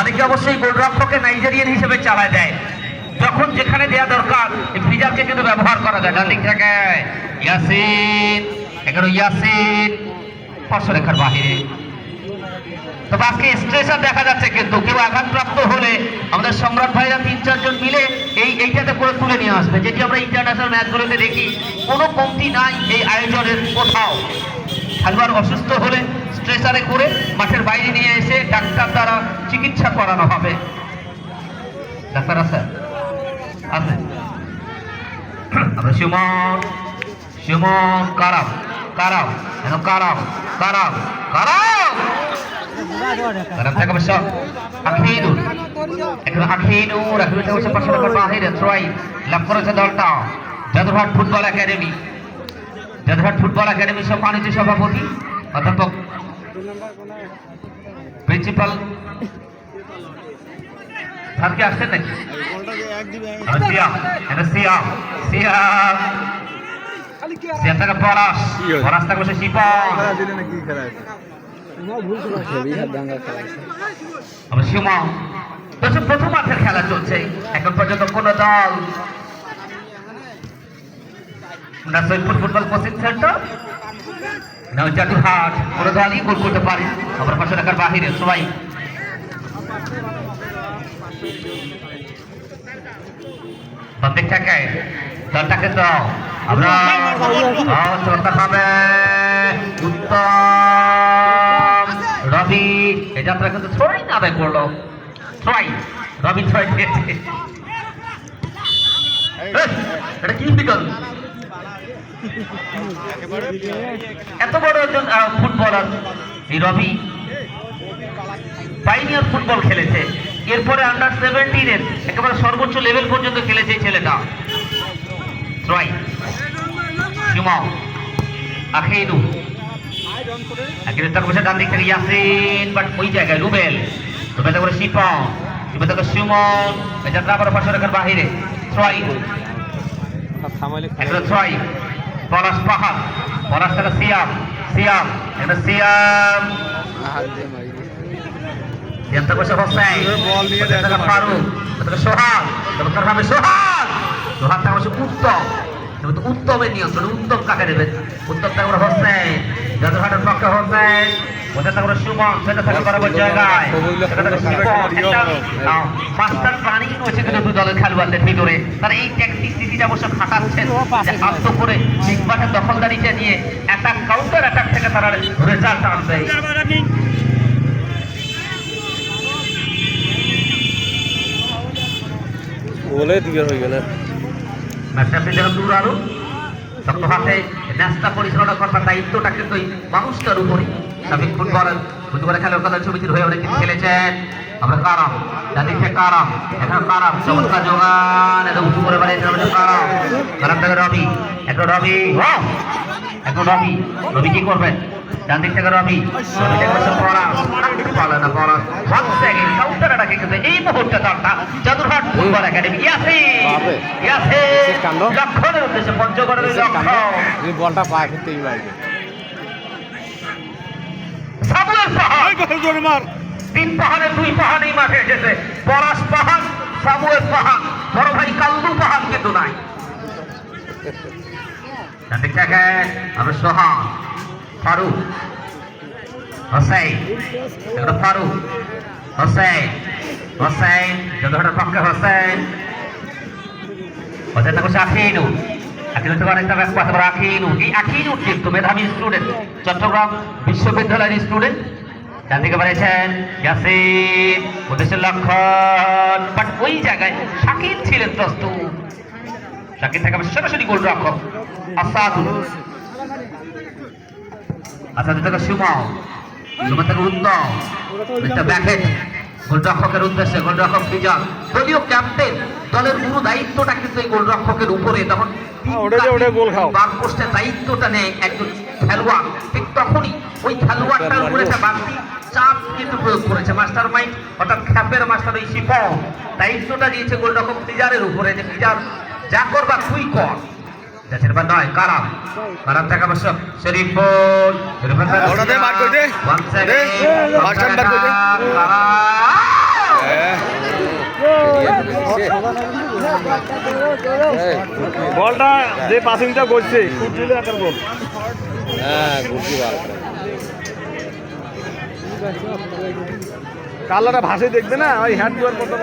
অনেকে অবশ্যই গোলরক্ষককে নাইজেরিয়ান হিসেবে চালায় দেয়। যখন যেখানে দেওয়া দরকার ফ্রিজারকে কিন্তু ব্যবহার করা যায়। ডান থেকে ইয়াসিন, এখানে ইয়াসিন স্পর্শরেখার বাহিরে। আজকে স্ট্রেসার দেখা যাচ্ছে কিন্তু কেউ আঘাতপ্রাপ্ত হলে আমাদের সম্রাট ভাইরা তিন, চারজন মিলে এই, এইটাতে করে তুলে নিয়ে আসবে। যেটি আমরা ইন্টারন্যাশনাল ম্যাচগুলোতে দেখি, কোনো কমতি নাই এই আয়োজনের কোথাও। খেলোয়াড় অসুস্থ হলে স্ট্রেসারে করে মাঠের বাইরে চিকিৎসা করানো হবে। ডাক্তার আছে? আছে। আমরা সুমন সুমন, কারাম কারাম এখন কারাম কারাম কারাম! Football academy. যাদুরহাট ফুটবল সভাপতি অধ্যাপক প্রিন্সিপাল স্যার কি আসছেন নাকি? এটা সিয়াম সিয়াম সিয়াম থেকে পলাশ। পলাশ থেকে বসে শিপন আমরা সীমা দর্শক প্রথম মাঠের খেলা চলছে। এখন পর্যন্ত কোন দল না সৈয়দপুর ফুটবল কোচিং সেন্টার না জাদুরহাট কোন দলই গোল করতে পারে। আমরা পাশে রাখার বাহিরে, সবাই। প্রত্যেক থেকে দলটাকে তো আমরা চলতে উত্তম রবি এই যাত্রা কিন্তু থ্রোই না আদায় করল থ্রোই রবি থ্রোই দিয়েছে এটা কি বিকল্প এত বড় একজন ফুটবলার এই রবি। পাইনিয়ার ফুটবল খেলেছে। এরপরে আন্ডার সেভেন্টিনের একেবারে সর্বোচ্চ লেভেল পর্যন্ত খেলেছে ছেলেটা। ট্রয় আখেইনু তার বসে ডান দিক থেকে ইয়াসিন বাট ওই জায়গায় রুবেল রুবেল তারপরে শিপন শিপন থেকে সুমন এই যাত্রা আবার পাশে রাখার বাহিরে। ট্রয় একটা ছয় পলাশ পাহাড় পলাশ থেকে সিয়াম সিয়াম এটা সিয়াম। সিয়াম থেকে বসে হোসেন ফারুক সোহাগ সোহাগ সোহাগ। থেকে বসে উত্তম। এবার তো উত্তমের নিয়ন্ত্রণ উত্তম কাকে দেবেন? উত্তম বসে হোসেন যাদুরহাটের পক্ষে হোসেন হোসেন থেকে সুমন সেটা থেকে বরাবর জায়গায়। সেটা থেকে শিবন একটা মাস্টার প্রাণী রয়েছে কিন্তু দুই দলের খেলোয়াড়দের ভিতরে। তারা এই অবশ্য খাটাচ্ছেন যে আত্ম করে দখলদারিটা নিয়ে অ্যাটাক কাউন্টার অ্যাটাক থেকে তারা রেজাল্ট আনবে। বলে দিকে হয়ে গেলে। আপনি যখন দূর আরও তখন হাতে ম্যাচটা পরিচালনা করবার দায়িত্বটা কিন্তু মানুষটার উপরে ফুটবলের খেলার কথা হয়ে অনেক খেলেছেন। রবি কি করবেন ডান দিক থেকে রবি এই মুহূর্তে ফুটবল একাডেমি। ইয়াসিন কাণ্ড। লক্ষণের উদ্দেশ্যে পঞ্চগড়ের লক্ষ্য তুমি বলটা পা খেতেই পারবে তিন পাহাড়ে দুই পাহাড় এই মাঠে এসেছে। পলাশ পাহাড় সাবুয়ের পাহাড়। বড় ভাই কালদু পাহাড় কিন্তু নাই। থাকে সোহান ফারুক হোসেন ফারুক হোসেন হোসেন যতটা পক্ষে হোসেন। হোসেন তাকে আখিনু আখিনু থেকে অনেকটা ব্যাক পাশে আবার আখিনু এই আখিনু কিন্তু মেধাবী স্টুডেন্ট চট্টগ্রাম বিশ্ববিদ্যালয়ের স্টুডেন্ট ডান দিকে বাড়িয়েছেন ইয়াসিন উদ্দেশ্যের লক্ষণ। বাট ওই জায়গায় শাকিল ছিলেন প্রস্তুত। শাকিল থেকে সরাসরি গোল রক্ষক আসাদুল। আসাদুল থেকে সুমাও সুমা থেকে উত্তম। একটা ব্যাকেট গোলরক্ষকের উদ্দেশ্যে গোলরক্ষক বিজন যদিও ক্যাপ্টেন দলের পুরো দায়িত্বটা কিন্তু এই গোলরক্ষকের উপরে। তখন পোস্টের দায়িত্বটা নেয় একজন খেলোয়াড়। ঠিক তখনই ওই খেলোয়াড়টার উপরে একটা বাড়তি চাপ কিন্তু প্রয়োগ করেছে। মাস্টার মাইন্ড অর্থাৎ খ্যাপের মাস্টার ওই শিপন। দায়িত্বটা দিয়েছে গোলরক্ষক ফিজারের উপরে যে ফিজার যা করবা তুই কর। নাম্বার নয় কারাম কারাম টাকা বসো শরীফুল শরীফুল ওটা দে, বার করে দে। ওয়ান দে, মাস্টার বার করে? দে। বলটা যে পাসিংটা করছে হ্যাঁ কালারটা ভাসে দেখবে না? ওই হ্যান্ড দুয়ার মতো